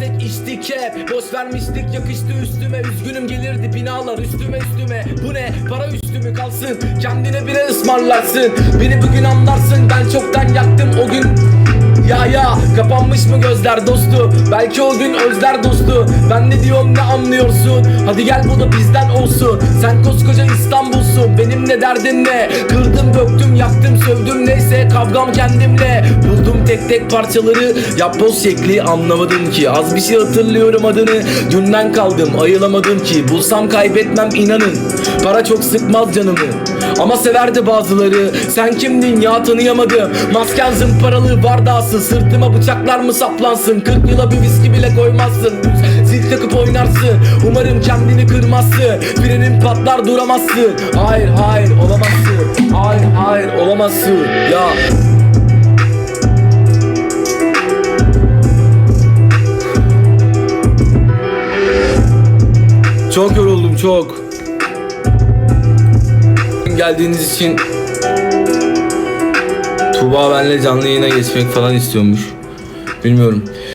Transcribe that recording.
içsek içtik hep Boş vermiştik yakıştı üstüme. Üzgünüm gelirdi binalar üstüme üstüme. Bu ne? Para üstümü kalsın? Kendine bile ısmarlarsın. Beni bugün anlarsın. Ben çoktan yaktım o gün ya ya kapanmış mı gözler dostu? Belki o gün özler dostu. Ben ne diyorum ne anlıyorsun? Hadi gel bu da bizden olsun. Sen koskoca İstanbul'sun. Benim ne derdin ne? Kırdım döktüm yaktım sövdüm. Neyse Kavgam kendimle. Buldum tek tek parçaları. Yapboz şekli anlamadım ki. Az bir şey hatırlıyorum adını. Dünden kaldım ayılamadım ki. Bulsam kaybetmem inanın Para çok sıkmaz canımı ama severdi bazıları. Sen kimdin ya? Tanıyamadım Masken zımparalı bardağısın Sırtıma bıçaklar mı saplansın? 40 yıla bir viski bile koymazsın. Zil takıp oynarsın. Umarım kendini kırmazsın. Frenin patlar duramazsın. Hayır hayır olamazsın. Hayır hayır olamazsın. Ya. Çok yoruldum çok geldiğiniz için Tuğba benle canlı yayına geçmek falan istiyormuş. Bilmiyorum.